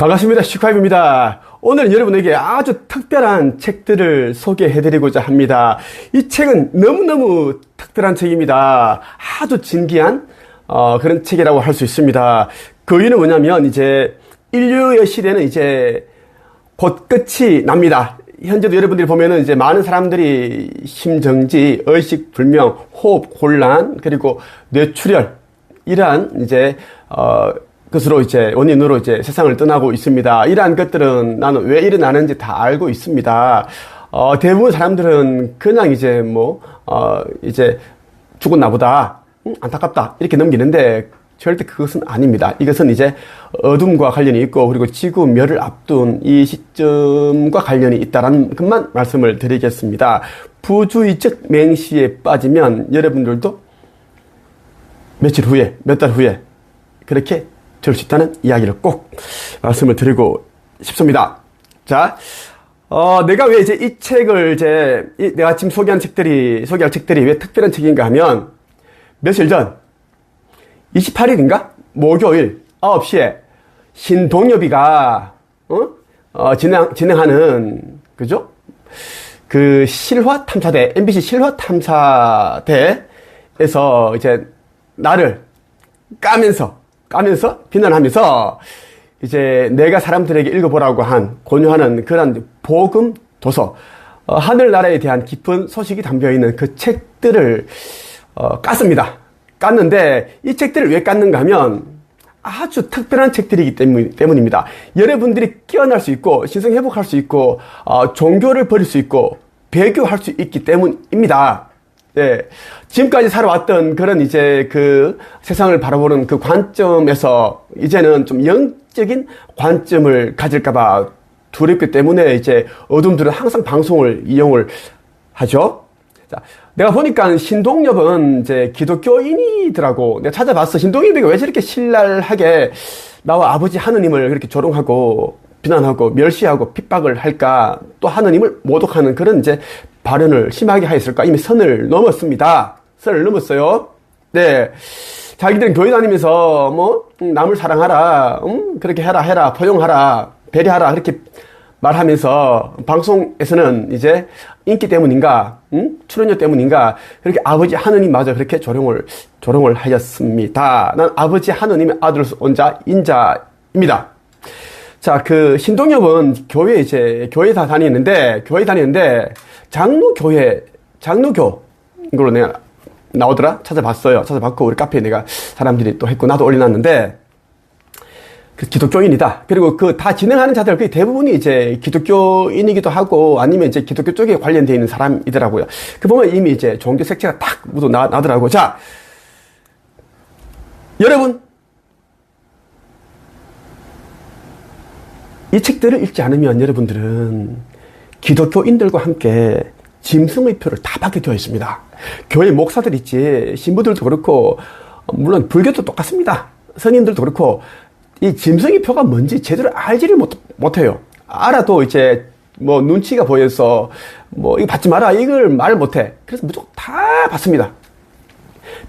반갑습니다. 시카입입니다. 오늘 여러분에게 아주 특별한 책들을 소개해드리고자 합니다. 이 책은 너무너무 특별한 책입니다. 아주 진기한 어, 그런 책이라고 할 수 있습니다. 그 이유는 뭐냐면 이제 인류의 시대는 이제 곧 끝이 납니다. 현재도 여러분들이 보면은 이제 많은 사람들이 심정지, 의식 불명, 호흡 곤란, 그리고 뇌출혈 이러한 이제 어 것으로 이제 원인으로 이제 세상을 떠나고 있습니다. 이러한 것들은 나는 왜 일어나는지 다 알고 있습니다. 어 대부분 사람들은 그냥 이제 뭐 어 이제 죽었나 보다. 음, 안타깝다. 이렇게 넘기는데 절대 그것은 아닙니다. 이것은 이제 어둠과 관련이 있고 그리고 지구 멸을 앞둔 이 시점과 관련이 있다라는 것만 말씀을 드리겠습니다. 부주의적 맹시에 빠지면 여러분들도 며칠 후에 몇 달 후에 그렇게 될 수 있다는 이야기를 꼭 말씀을 드리고 싶습니다. 자, 어, 내가 왜 이제 이 책을 이제 이 내가 지금 소개한 책들이 소개할 책들이 왜 특별한 책인가 하면 며칠 전 28일인가? 목요일 9시에 신동엽이가 어? 어, 진행, 진행하는 그죠? 그 실화 탐사대 MBC 실화 탐사대에서 이제 나를 까면서 까면서 비난하면서 이제 내가 사람들에게 읽어보라고 한 권유하는 그런 복음 도서 어, 하늘나라에 대한 깊은 소식이 담겨 있는 그 책들을 어, 깠습니다. 깠는데 이 책들을 왜 깠는가 하면 아주 특별한 책들이기 때문, 때문입니다. 여러분들이 깨어날 수 있고 신성 회복할 수 있고 어, 종교를 버릴 수 있고 배교할 수 있기 때문입니다. 예. 지금까지 살아왔던 그런 이제 그 세상을 바라보는 그 관점에서 이제는 좀 영적인 관점을 가질까봐 두렵기 때문에 이제 어둠들은 항상 방송을 이용을 하죠. 자, 내가 보니까 신동엽은 이제 기독교인이더라고. 내가 찾아봤어. 신동엽이가 왜 저렇게 신랄하게 나와 아버지 하느님을 그렇게 조롱하고 비난하고 멸시하고 핍박을 할까? 또 하느님을 모독하는 그런 이제 발언을 심하게 하였을까? 이미 선을 넘었습니다. 선을 넘었어요. 네. 자기들은 교회 다니면서 뭐 음, 남을 사랑하라, 음, 그렇게 해라 해라, 포용하라, 배려하라 그렇게 말하면서 방송에서는 이제 인기 때문인가, 음? 출연료 때문인가 그렇게 아버지 하느님마저 그렇게 조롱을 조롱을 하였습니다. 난 아버지 하느님의 아들로서 온자 인자입니다. 자, 그 신동엽은 교회 이제 교회 다 다니는데 교회 다니는데 장로교회 장로교 이걸로 내가 나오더라 찾아봤어요. 찾아봤고 우리 카페에 내가 사람들이 또 했고 나도 올려놨는데 그 기독교인이다. 그리고 그 다 진행하는 자들 그 대부분이 이제 기독교인이기도 하고 아니면 이제 기독교 쪽에 관련되어 있는 사람이더라고요. 그 보면 이미 이제 종교 색채가 딱 묻어 나, 나더라고. 자, 여러분 이 책들을 읽지 않으면 여러분들은 기독교인들과 함께 짐승의 표를 다 받게 되어 있습니다. 교회 목사들 있지, 신부들도 그렇고, 물론 불교도 똑같습니다. 선인들도 그렇고, 이 짐승의 표가 뭔지 제대로 알지를 못, 못해요. 알아도 이제 뭐 눈치가 보여서 뭐 이거 받지 마라 이걸 말 못해. 그래서 무조건 다 받습니다.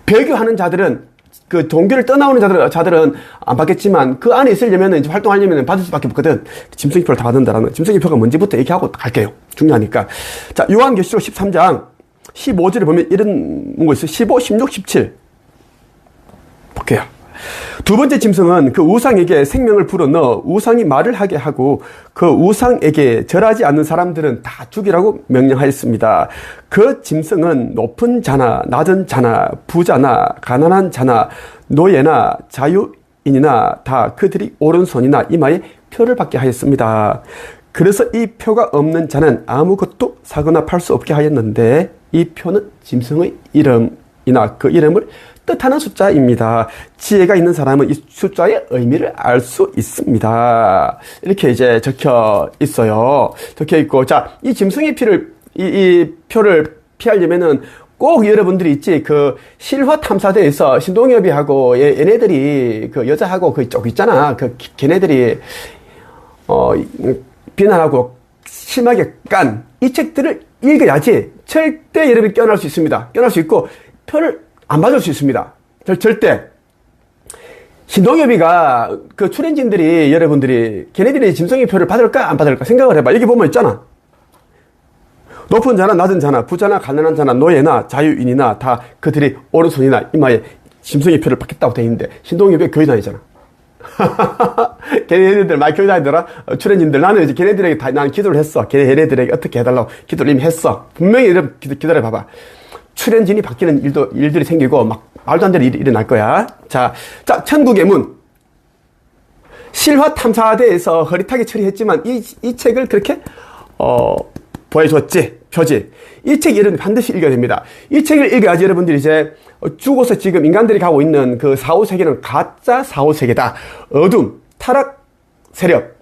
배교하는 자들은 그 종교를 떠나오는 자들, 자들은 안 받겠지만 그 안에 있으려면 이제 활동하려면 받을 수밖에 없거든. 짐승기표를 다 받는다라는 짐승기표가 뭔지부터 얘기하고 갈게요. 중요하니까. 자, 요한계시록 13장 15절에 보면 이런 문구 있어요. 15, 16, 17. 볼게요. 두 번째 짐승은 그 우상에게 생명을 불어넣어 우상이 말을 하게 하고 그 우상에게 절하지 않는 사람들은 다 죽이라고 명령하였습니다. 그 짐승은 높은 자나 낮은 자나 부자나 가난한 자나 노예나 자유인이나 다 그들이 오른손이나 이마에 표를 받게 하였습니다. 그래서 이 표가 없는 자는 아무것도 사거나 팔 수 없게 하였는데 이 표는 짐승의 이름 이나 그 이름을 뜻하는 숫자입니다. 지혜가 있는 사람은 이 숫자의 의미를 알 수 있습니다. 이렇게 이제 적혀 있어요. 적혀 있고, 자, 이 짐승의 피를, 이, 이 표를 피하려면은 꼭 여러분들이 있지, 그 실화 탐사대에서 신동엽이 하고 얘네들이 그 여자하고 그 쪽 있잖아. 그 걔네들이, 어, 비난하고 심하게 깐 이 책들을 읽어야지 절대 여러분이 깨어날 수 있습니다. 깨어날 수 있고 표를 안 받을 수 있습니다. 절대. 신동엽이가 그 출연진들이 여러분들이 걔네들이 짐승의 표를 받을까 안 받을까 생각을 해봐. 여기 보면 있잖아. 높은 자나 낮은 자나 부자나 가난한 자나 노예나 자유인이나 다 그들이 오른손이나 이마에 짐승의 표를 받겠다고 돼 있는데 신동엽이 교회 다니잖아. 걔네들 많이 교회 다니더라. 어, 출연진들 나는 이제 걔네들에게 다, 난 기도를 했어. 걔네들에게 어떻게 해달라고 기도를 이미 했어. 분명히 이런 기도, 기다려 봐봐. 출연진이 바뀌는 일도 일들이 생기고 막 말도 안 되는 일이 일어날 거야. 자, 자 천국의 문. 실화 탐사대에서 흐릿하게 처리했지만 이, 이 책을 그렇게 어, 보여줬지 표지 이책 이름 반드시 읽어야 됩니다 이 책을 읽어야지 여러분들이 이제 죽어서 지금 인간들이 가고 있는 그 사후 세계는 가짜 사후 세계다 어둠 타락 세력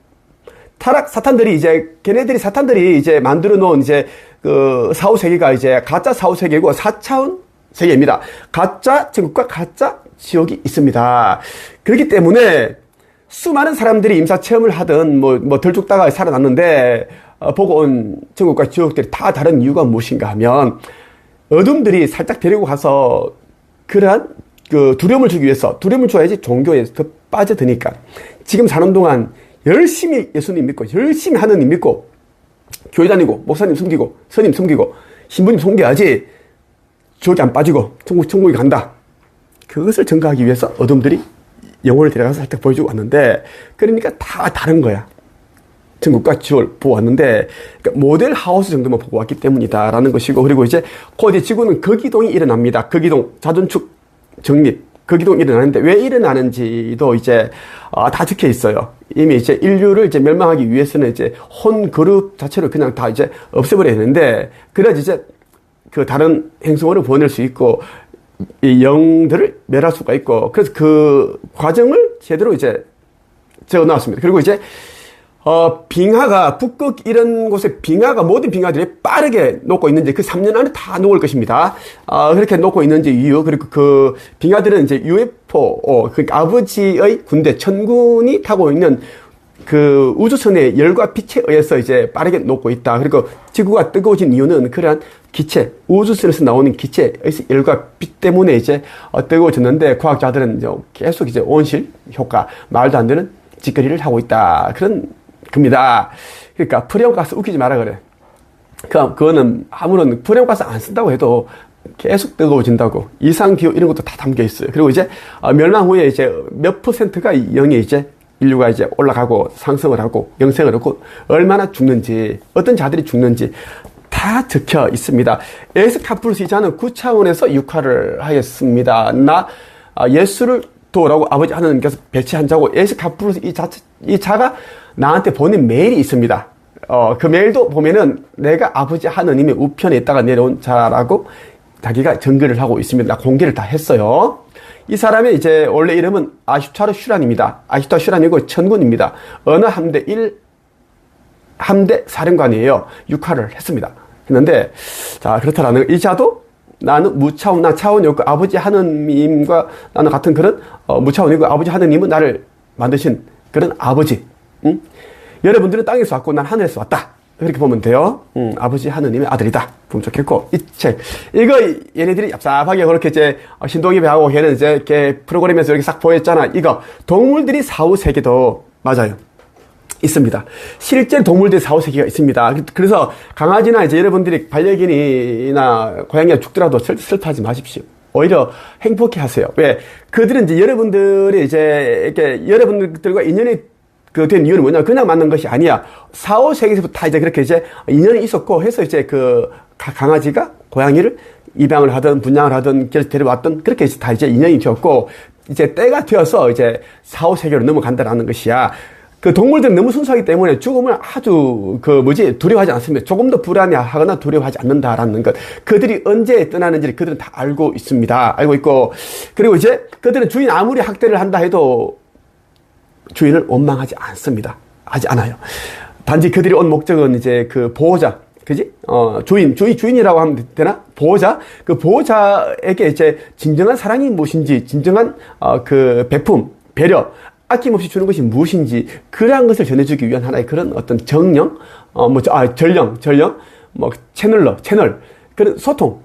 타락 사탄들이 이제 걔네들이 사탄들이 이제 만들어 놓은 이제 그 사후 세계가 이제 가짜 사후 세계고 4차원 세계입니다. 가짜 천국과 가짜 지옥이 있습니다. 그렇기 때문에 수많은 사람들이 임사 체험을 하든 뭐, 뭐 덜 죽다가 살아났는데 어, 보고 온 천국과 지옥들이 다 다른 이유가 무엇인가 하면 어둠들이 살짝 데리고 가서 그러한 그 두려움을 주기 위해서 두려움을 줘야지 종교에 더 빠져드니까 지금 사는 동안 열심히 예수님 믿고 열심히 하느님 믿고 교회 다니고 목사님 숨기고 스님 숨기고 신부님 숨겨야지 지옥에 안 빠지고 천국, 천국에 간다. 그것을 증가하기 위해서 어둠들이 영혼을 데려가서 살짝 보여주고 왔는데 그러니까 다 다른 거야. 천국과 지옥을 보고 왔는데 그러니까 모델 하우스 정도만 보고 왔기 때문이다라는 것이고 그리고 이제 곧 이제 지구는 거기동이 일어납니다. 거기동 자전축 정립 거기동 일어나는데 왜 일어나는지도 이제 아, 다 적혀 있어요. 이미 이제 인류를 이제 멸망하기 위해서는 이제 혼 그룹 자체를 그냥 다 이제 없애버려야 되는데 그래야지 이제 그 다른 행성으로 보낼 수 있고 이 영들을 멸할 수가 있고 그래서 그 과정을 제대로 이제 적어 놨습니다. 그리고 이제 어, 빙하가, 북극 이런 곳에 빙하가, 모든 빙하들이 빠르게 녹고 있는지 그 3년 안에 다 녹을 것입니다. 어, 그렇게 녹고 있는지 이유, 그리고 그 빙하들은 이제 UFO, 어, 그 아버지의 군대, 천군이 타고 있는 그 우주선의 열과 빛에 의해서 이제 빠르게 녹고 있다. 그리고 지구가 뜨거워진 이유는 그러한 기체, 우주선에서 나오는 기체의 열과 빛 때문에 이제 어, 뜨거워졌는데 과학자들은 이제 계속 이제 온실 효과, 말도 안 되는 짓거리를 하고 있다. 그런 겁니다. 그러니까 프레온 가스 웃기지 마라 그래. 그, 그거는 아무런 프레온 가스 안 쓴다고 해도 계속 뜨거워진다고. 이상 기후 이런 것도 다 담겨 있어요. 그리고 이제 어, 멸망 후에 이제 몇 퍼센트가 영에 이제 인류가 이제 올라가고 상승을 하고 영생을 얻고 얼마나 죽는지 어떤 자들이 죽는지 다 적혀 있습니다. 에스카프루스 이자는 9차원에서 육화를 하였습니다. 나 아, 예수를 도라고 아버지 하나님께서 배치한 자고 에스카프루스 이 자, 이 자가 나한테 보낸 메일이 있습니다. 어, 그 메일도 보면은 내가 아버지 하느님의 우편에 있다가 내려온 자라고 자기가 전개를 하고 있습니다. 공개를 다 했어요. 이 사람의 이제 원래 이름은 아슈타르 슈란입니다. 아슈타 슈란이고 천군입니다. 어느 함대 1 함대 사령관이에요. 육화를 했습니다. 했는데 자 그렇다라는 이 자도 나는 무차원, 나 차원이 없고 아버지 하느님과 나는 같은 그런 어, 무차원이고 아버지 하느님은 나를 만드신 그런 아버지. 응? 여러분들은 땅에서 왔고 난 하늘에서 왔다. 그렇게 보면 돼요. 음, 아버지 하느님의 아들이다. 보면 좋겠고. 이 책. 이거 얘네들이 얍삽하게 그렇게 이제 신동엽이 하고 걔는 이제 이렇게 프로그램에서 이렇게 싹 보였잖아. 이거 동물들이 사후 세계도 맞아요. 있습니다. 실제 동물들 사후 세계가 있습니다. 그래서 강아지나 이제 여러분들이 반려견이나 고양이가 죽더라도 슬, 슬퍼하지 마십시오. 오히려 행복해 하세요. 왜? 그들은 이제 여러분들이 이제 이렇게 여러분들과 인연이 그 된 이유는 뭐냐? 그냥 만난 것이 아니야. 사후 세계에서부터 다 이제 그렇게 이제 인연이 있었고 해서 이제 그 강아지가 고양이를 입양을 하든 분양을 하든 데려왔든 그렇게 해서 다 이제 인연이 되었고 이제 때가 되어서 이제 사후 세계로 넘어간다라는 것이야. 그 동물들은 너무 순수하기 때문에 죽음을 아주 그 뭐지 두려워하지 않습니다. 조금 더 불안해하거나 두려워하지 않는다라는 것. 그들이 언제 떠나는지를 그들은 다 알고 있습니다. 알고 있고 그리고 이제 그들은 주인 아무리 학대를 한다 해도 주인을 원망하지 않습니다. 하지 않아요. 단지 그들이 온 목적은 이제 그 보호자, 그지? 어, 주인, 주인, 주인이라고 하면 되나? 보호자? 그 보호자에게 이제 진정한 사랑이 무엇인지, 진정한, 어, 그 베품, 배려, 아낌없이 주는 것이 무엇인지, 그러한 것을 전해주기 위한 하나의 그런 어떤 정령, 어, 뭐, 아, 전령, 전령, 뭐, 채널러, 채널, 그런 소통,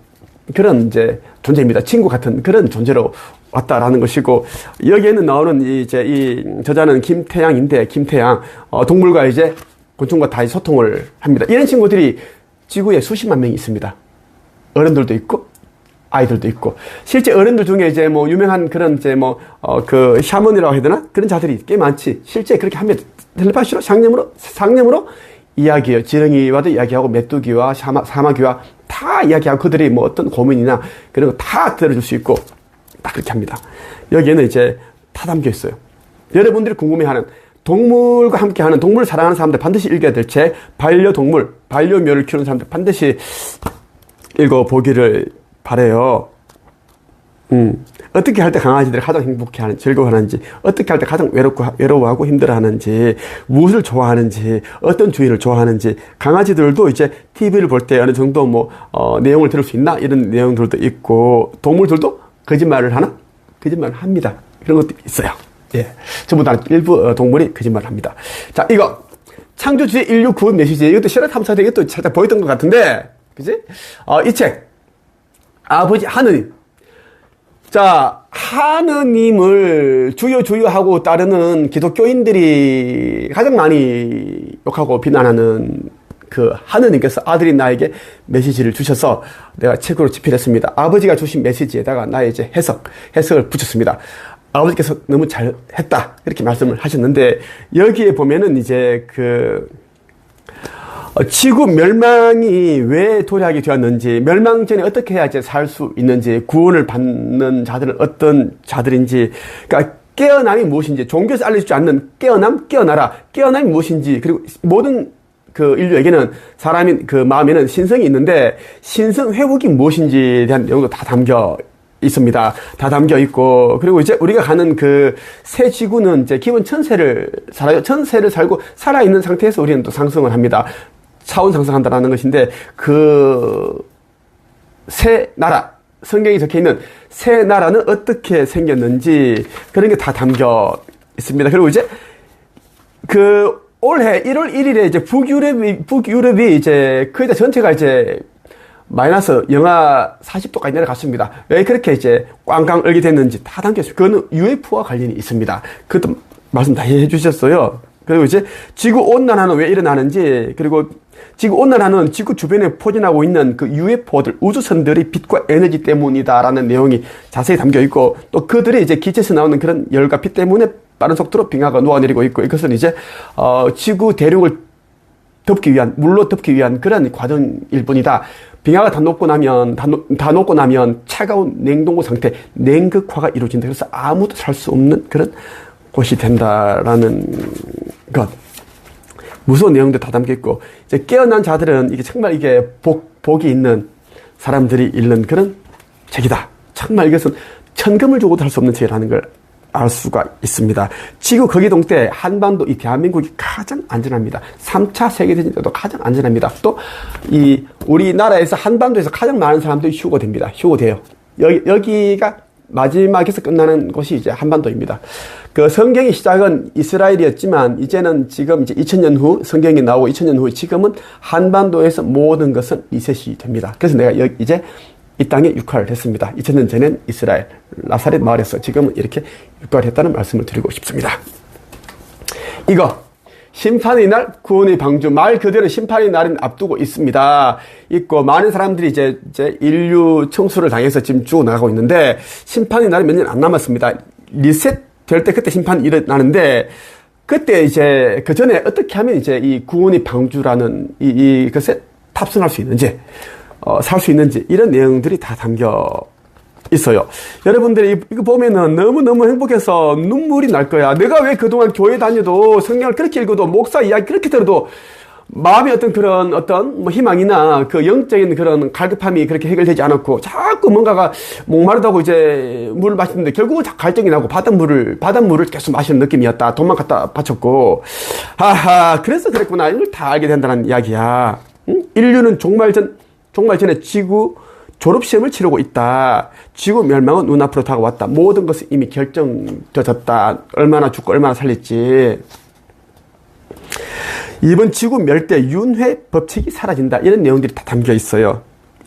그런 이제 존재입니다. 친구 같은 그런 존재로 왔다라는 것이고 여기에는 나오는 이제 이 저자는 김태양인데 김태양 어, 동물과 이제 곤충과 다 소통을 합니다. 이런 친구들이 지구에 수십만 명이 있습니다. 어른들도 있고 아이들도 있고. 실제 어른들 중에 이제 뭐 유명한 그런 이제 뭐어그 샤먼이라고 해야 되나? 그런 자들이 꽤 많지. 실제 그렇게 하면 텔레파시로 상념으로 상념으로 이야기해요. 지렁이와도 이야기하고 메뚜기와 사마, 사마귀와 다 이야기하고 그들이 뭐 어떤 고민이나 그런 거 다 들어줄 수 있고 딱 그렇게 합니다 여기에는 이제 다 담겨 있어요 여러분들이 궁금해하는 동물과 함께하는 동물을 사랑하는 사람들 반드시 읽어야 될 책 반려동물 반려묘를 키우는 사람들 반드시 읽어보기를 바래요. 음, 어떻게 할 때 강아지들이 가장 행복해하는, 즐거워하는지, 어떻게 할 때 가장 외롭고, 외로워하고 힘들어하는지, 무엇을 좋아하는지, 어떤 주의를 좋아하는지, 강아지들도 이제 TV를 볼 때 어느 정도 뭐, 어, 내용을 들을 수 있나? 이런 내용들도 있고, 동물들도 거짓말을 하나? 거짓말을 합니다. 이런 것도 있어요. 예. 전부 다 일부 어, 동물이 거짓말을 합니다. 자, 이거. 창조주의 인류 구원 메시지. 이것도 실화 탐사대 이것도 살짝 보였던 것 같은데, 그지? 어, 이 책. 아버지 하느님. 자, 하느님을 주여 주여 하고 따르는 기독교인들이 가장 많이 욕하고 비난하는 그 하느님께서 아들이 나에게 메시지를 주셔서 내가 책으로 집필했습니다. 아버지가 주신 메시지에다가 나의 이제 해석, 해석을 붙였습니다. 아버지께서 너무 잘 했다. 이렇게 말씀을 하셨는데 여기에 보면은 이제 그 어, 지구 멸망이 왜 도래하게 되었는지, 멸망 전에 어떻게 해야 살 수 있는지, 구원을 받는 자들은 어떤 자들인지, 그러니까 깨어남이 무엇인지, 종교에서 알려주지 않는 깨어남, 깨어나라, 깨어남이 무엇인지, 그리고 모든 그 인류에게는 사람인 그 마음에는 신성이 있는데, 신성 회복이 무엇인지에 대한 내용도 다 담겨 있습니다. 다 담겨 있고 그리고 이제 우리가 가는 그 새 지구는 이제 기본 천세를 살아요. 천세를 살고 살아 있는 상태에서 우리는 또 상승을 합니다. 차원 상승한다라는 것인데 그 새 나라 성경에 적혀 있는 새 나라는 어떻게 생겼는지 그런 게 다 담겨 있습니다. 그리고 이제 그 올해 1월 1일에 이제 북유럽이 북유럽이 이제 거의 다 전체가 이제 마이너스 영하 40도까지 내려갔습니다. 왜 그렇게 이제 꽝꽝 얼게 됐는지 다 담겼어요. 그거는 UFO와 관련이 있습니다. 그것도 말씀 다 해주셨어요. 그리고 이제 지구 온난화는 왜 일어나는지 그리고 지구 온난화는 지구 주변에 포진하고 있는 그 UFO들, 우주선들이 빛과 에너지 때문이다라는 내용이 자세히 담겨 있고 또 그들이 이제 기체에서 나오는 그런 열과 빛 때문에 빠른 속도로 빙하가 녹아내리고 있고 이것은 이제 어 지구 대륙을 덮기 위한 물로 덮기 위한 그런 과정일 뿐이다. 빙하가 다 녹고 나면 다, 녹, 다 녹고 나면 차가운 냉동고 상태 냉극화가 이루어진다. 그래서 아무도 살 수 없는 그런 곳이 된다라는 것. 무서운 내용도 다 담겨 있고 이제 깨어난 자들은 이게 정말 이게 복 복이 있는 사람들이 읽는 그런 책이다. 정말 이것은 천금을 주고도 할 수 없는 책이라는 걸 알 수가 있습니다. 지구 거기동 때 한반도 이 대한민국이 가장 안전합니다. 3차 세계대전 때도 가장 안전합니다. 또 이 우리나라에서 한반도에서 가장 많은 사람들이 휴고됩니다. 휴고돼요. 여기 여기가 마지막에서 끝나는 곳이 이제 한반도입니다. 그 성경의 시작은 이스라엘이었지만 이제는 지금 이제 2000년 후 성경이 나오고 2000년 후 지금은 한반도에서 모든 것은 리셋이 됩니다. 그래서 내가 이제 이 땅에 육화를 했습니다. 2000년 전엔 이스라엘 나사렛 마을에서 지금은 이렇게 육화를 했다는 말씀을 드리고 싶습니다. 이거 심판의 날, 구원의 방주, 말 그대로 심판의 날은 앞두고 있습니다. 있고, 많은 사람들이 이제, 이제 인류 청소를 당해서 지금 죽어나가고 있는데, 심판의 날이 몇년 안 남았습니다. 리셋 될 때 그때 심판이 일어나는데, 그때 이제, 그 전에 어떻게 하면 이제 이 구원의 방주라는 이, 이 것에 탑승할 수 있는지, 어, 살 수 있는지, 이런 내용들이 다 담겨 있어요. 여러분들이 이거 보면은 너무너무 행복해서 눈물이 날 거야. 내가 왜 그동안 교회 다녀도 성경을 그렇게 읽어도 목사 이야기 그렇게 들어도 마음의 어떤 그런 어떤 뭐 희망이나 그 영적인 그런 갈급함이 그렇게 해결되지 않았고 자꾸 뭔가가 목마르다고 이제 물을 마시는데 결국은 갈증이 나고 바닷물을 바닷물을 계속 마시는 느낌이었다. 돈만 갖다 바쳤고 하하 그래서 그랬구나 이걸 다 알게 된다는 이야기야. 응? 인류는 종말 전 종말 전에 지구 졸업시험을 치르고 있다. 지구 멸망은 눈앞으로 다가왔다. 모든 것은 이미 결정되어졌다. 얼마나 죽고 얼마나 살릴지. 이번 지구 멸대 윤회 법칙이 사라진다. 이런 내용들이 다 담겨 있어요.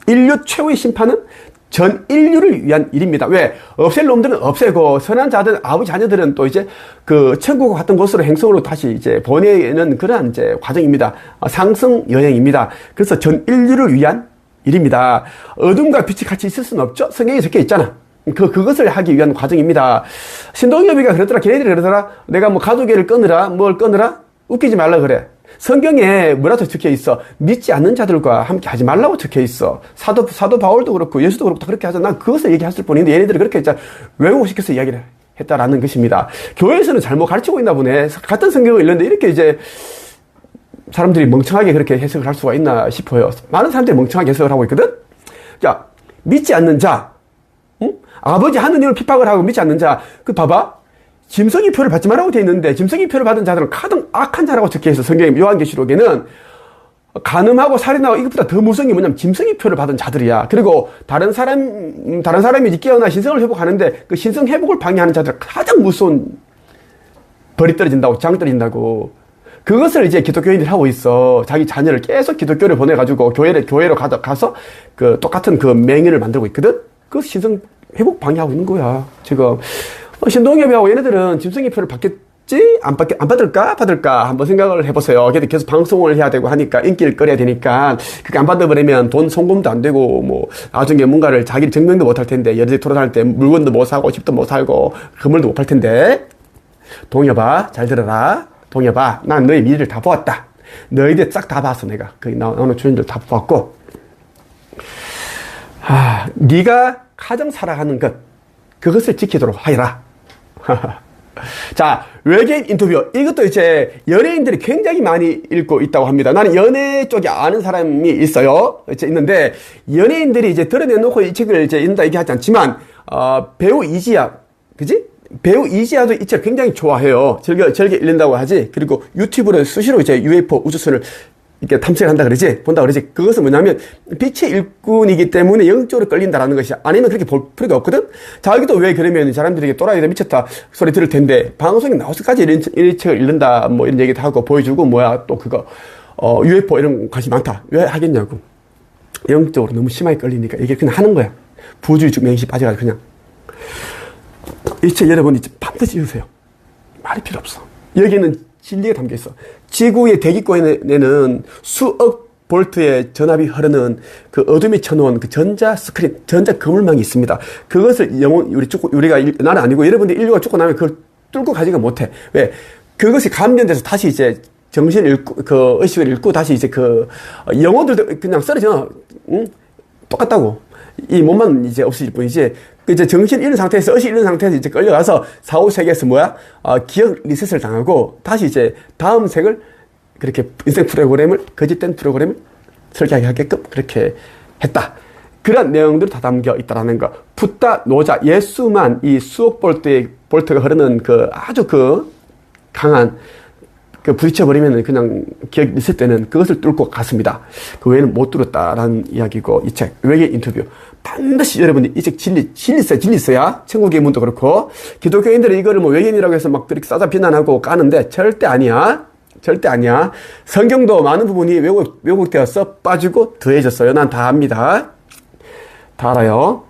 인류 최후의 심판은 전 인류를 위한 일입니다. 왜? 없앨 놈들은 없애고, 선한 자들, 아버지 자녀들은 또 이제 그 천국 같은 곳으로 행성으로 다시 이제 보내는 그러한 이제 과정입니다. 어, 상승 여행입니다. 그래서 전 인류를 위한 일입니다. 어둠과 빛이 같이 있을 수는 없죠? 성경에 적혀 있잖아. 그, 그것을 하기 위한 과정입니다. 신동엽이가 그러더라. 걔네들이 그러더라. 내가 뭐 가두개를 끊으라, 뭘 끊으라? 웃기지 말라 그래. 성경에 뭐라도 적혀 있어. 믿지 않는 자들과 함께 하지 말라고 적혀 있어. 사도, 사도 바울도 그렇고, 예수도 그렇고, 다 그렇게 하잖아. 난 그것을 얘기했을 뿐인데, 얘네들이 그렇게 했잖아. 외국시켜서 이야기를 했다라는 것입니다. 교회에서는 잘못 가르치고 있나 보네. 같은 성경을 읽는데, 이렇게 이제, 사람들이 멍청하게 그렇게 해석을 할 수가 있나 싶어요. 많은 사람들이 멍청하게 해석을 하고 있거든? 자, 믿지 않는 자, 응? 아버지 하느님을 핍박을 하고 믿지 않는 자, 그 봐봐. 짐승이 표를 받지 말라고 되어 있는데, 짐승이 표를 받은 자들은 가장 악한 자라고 적혀 있어. 성경 요한계시록에는 간음하고 살인하고 이것보다 더 무서운 게 뭐냐면 짐승이 표를 받은 자들이야. 그리고 다른 사람, 음, 다른 사람이 깨어나 신성을 회복하는데 그 신성 회복을 방해하는 자들 가장 무서운 벌이 떨어진다고, 장 떨어진다고. 그것을 이제 기독교인들이 하고 있어. 자기 자녀를 계속 기독교를 보내가지고 교회를, 교회로 가서, 가서 그 똑같은 그 맹인을 만들고 있거든? 그 신성 회복 방해하고 있는 거야. 지금. 어, 신동엽이하고 얘네들은 짐승의 표를 받겠지? 안 받, 안 받을까? 받을까? 한번 생각을 해보세요. 걔들 계속 방송을 해야 되고 하니까 인기를 끌어야 되니까 그게 안 받아버리면 돈 송금도 안 되고 뭐 나중에 뭔가를 자기 증명도 못 할 텐데 여러 돌아다닐 때 물건도 못 사고 집도 못 살고 건물도 못 팔 텐데 동엽아 잘 들어라. 동엽아, 난 너희 미래를 다 보았다. 너희들 싹 다 봤어, 내가. 거기 나오는 주인들 다 보았고. 아, 네가 가정 살아가는 것, 그것을 지키도록 하여라. 자, 외계인 인터뷰. 이것도 이제 연예인들이 굉장히 많이 읽고 있다고 합니다. 나는 연예 쪽에 아는 사람이 있어요. 이제 있는데, 연예인들이 이제 드러내놓고 이 책을 이제 읽는다 얘기하지 않지만, 어, 배우 이지아, 그지? 배우 이지아도 이 책 굉장히 좋아해요. 즐겨, 즐겨 읽는다고 하지. 그리고 유튜브를 수시로 이제 UFO 우주선을 이렇게 탐색을 한다 그러지? 본다 그러지? 그것은 뭐냐면, 빛의 일꾼이기 때문에 영적으로 끌린다라는 것이 아니면 그렇게 볼 필요가 없거든? 자, 여기도 왜 그러면 사람들이 또라이다 미쳤다 소리 들을 텐데, 방송에 나와서까지 이런, 이런 책을 읽는다, 뭐 이런 얘기도 하고 보여주고, 뭐야, 또 그거, 어, UFO 이런 관심 많다. 왜 하겠냐고. 영적으로 너무 심하게 끌리니까 이게 그냥 하는 거야. 부주의 맹시 빠져가지고 그냥. 이 책 여러분이 반드시 읽으세요. 말이 필요 없어. 여기는 진리가 담겨 있어. 지구의 대기권에는 수억 볼트의 전압이 흐르는 그 어둠이 쳐놓은 그 전자 스크린, 전자 그물망이 있습니다. 그것을 영혼, 우리 죽고, 우리가, 일, 나는 아니고 여러분들 인류가 죽고 나면 그걸 뚫고 가지가 못해. 왜? 그것이 감전돼서 다시 이제 정신을 잃고, 그 의식을 잃고 다시 이제 그 영혼들도 그냥 쓰러져. 응? 똑같다고. 이 몸만 이제 없어질 뿐이지. 그 이제 정신 잃은 상태에서, 의식 잃은 상태에서 이제 끌려가서 사후 세계에서 뭐야? 어, 기억 리셋을 당하고 다시 이제 다음 색을 그렇게 인생 프로그램을, 거짓된 프로그램을 설계하게끔 그렇게 했다. 그런 내용들이 다 담겨 있다라는 거. 붓다 노자, 예수만 이 수억 볼트의, 볼트가 흐르는 그 아주 그 강한 그 부딪혀버리면 그냥 기억 있을 때는 그것을 뚫고 갔습니다. 그 외에는 못 뚫었다라는 이야기고 이 책 외계 인터뷰 반드시 여러분이 이 책 진리 진리 있어야 진리 있어야 천국의 문도 그렇고 기독교인들은 이거를 뭐 외계인이라고 해서 막 그렇게 싸다 비난하고 까는데 절대 아니야. 절대 아니야. 성경도 많은 부분이 왜곡, 왜곡되어서 빠지고 더해졌어요. 난 다 압니다. 다 알아요.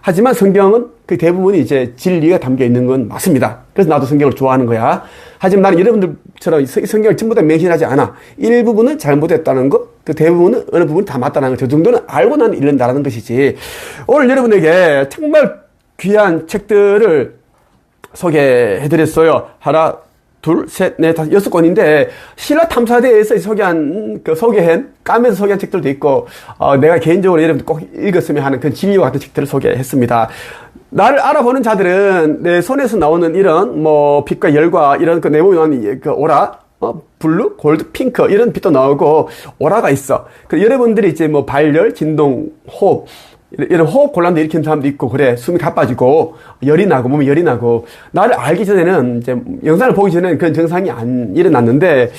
하지만 성경은 그 대부분이 이제 진리가 담겨 있는 건 맞습니다. 그래서 나도 성경을 좋아하는 거야. 하지만 나는 여러분들처럼 성경을 전부 다 맹신하지 않아. 일부분은 잘못했다는 거, 그 대부분은 어느 부분 다 맞다는 거. 저 정도는 알고 나는 읽는다는 것이지. 오늘 여러분에게 정말 귀한 책들을 소개해드렸어요. 하나, 둘, 셋, 넷, 다섯, 여섯 권인데, 신라 탐사대에서 소개한, 그 소개한, 까면서 소개한 책들도 있고, 어, 내가 개인적으로 여러분들 꼭 읽었으면 하는 그 진리와 같은 책들을 소개했습니다. 나를 알아보는 자들은 내 손에서 나오는 이런, 뭐, 빛과 열과 이런 그 내 몸에 나오는 그 오라, 어, 블루, 골드, 핑크, 이런 빛도 나오고, 오라가 있어. 그 여러분들이 이제 뭐 발열, 진동, 호흡, 이런 호흡 곤란도 일으키는 사람도 있고 그래. 숨이 가빠지고 열이 나고 몸에 열이 나고. 나를 알기 전에는 이제 영상을 보기 전에는 그런 증상이 안 일어났는데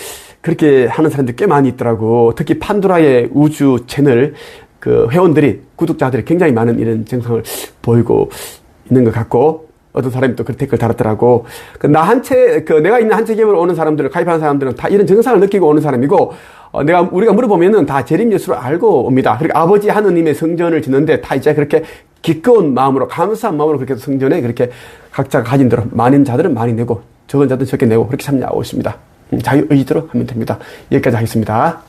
그렇게 하는 사람들이 꽤 많이 있더라고. 특히 판도라의 우주 채널 그 회원들이 구독자들이 굉장히 많은 이런 증상을 보이고 있는 것 같고 어떤 사람이 또그 댓글 달았더라고. 그 나 한 채, 그 내가 있는 한채 기업을 오는 사람들, 가입하는 사람들은 다 이런 증상을 느끼고 오는 사람이고, 어, 내가, 우리가 물어보면은 다 재림 예수를 알고 옵니다. 그리고 아버지 하느님의 성전을 짓는데 다 이제 그렇게 기꺼운 마음으로 감사한 마음으로 그렇게 성전에 그렇게 각자가 가진 대로 많은 자들은 많이 내고 적은 자들은 적게 내고 그렇게 참여하고 있습니다. 음, 자유 의지대로 하면 됩니다. 여기까지 하겠습니다.